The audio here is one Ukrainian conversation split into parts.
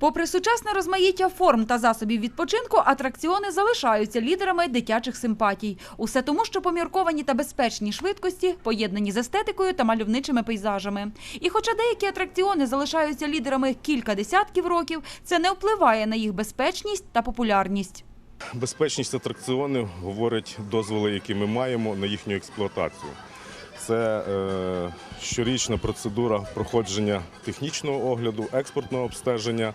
Попри сучасне розмаїття форм та засобів відпочинку, атракціони залишаються лідерами дитячих симпатій. Усе тому, що помірковані та безпечні швидкості поєднані з естетикою та мальовничими пейзажами. І хоча деякі атракціони залишаються лідерами кілька десятків років, це не впливає на їх безпечність та популярність. Безпечність атракціонів говорить дозволи, які ми маємо на їхню експлуатацію. Це е, щорічна процедура проходження технічного огляду, експортного обстеження.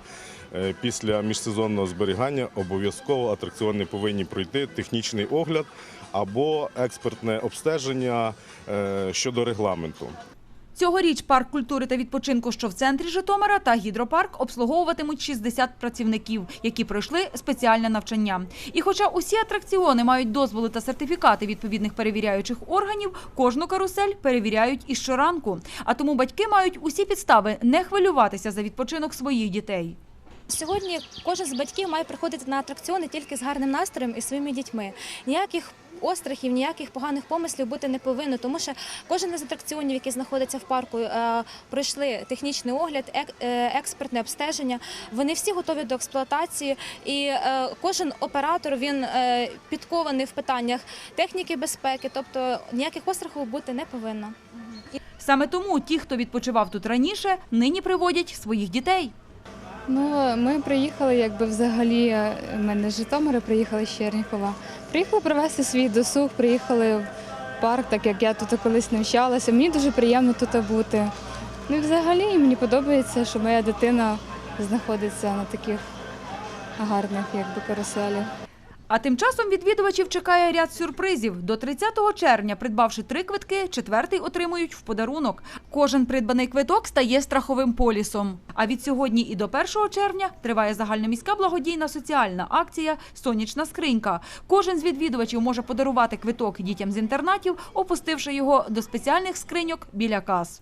Е, після міжсезонного зберігання обов'язково атракціони повинні пройти технічний огляд або експертне обстеження е, щодо регламенту. Цьогоріч парк культури та відпочинку, що в центрі Житомира, та гідропарк обслуговуватимуть 60 працівників, які пройшли спеціальне навчання. І хоча усі атракціони мають дозволи та сертифікати відповідних перевіряючих органів, кожну карусель перевіряють і щоранку. А тому батьки мають усі підстави не хвилюватися за відпочинок своїх дітей. Сьогодні кожен з батьків має приходити на атракціони тільки з гарним настроєм і своїми дітьми. Ніяких острахів, ніяких поганих помислів бути не повинно, тому що кожен із атракціонів, які знаходяться в парку, е, пройшли технічний огляд, е, експертне обстеження. Вони всі готові до експлуатації, і е, кожен оператор він підкований в питаннях техніки безпеки, тобто ніяких острахів бути не повинно. Саме тому ті, хто відпочивав тут раніше, нині приводять своїх дітей. Ну, ми приїхали, якби взагалі, е, ми не з Житомира, приїхали з Чернікова. Приїхали провести свій досуг, приїхали в парк, так як я тут колись навчалася. Мені дуже приємно тут бути. Ну і взагалі мені подобається, що моя дитина знаходиться на таких гарних якби, каруселях. А тим часом відвідувачів чекає ряд сюрпризів. До 30 червня, придбавши три квитки, четвертий отримують в подарунок. Кожен придбаний квиток стає страховим полісом. А від сьогодні і до 1 червня триває загальноміська благодійна соціальна акція Сонячна скринька. Кожен з відвідувачів може подарувати квиток дітям з інтернатів, опустивши його до спеціальних скриньок біля кас.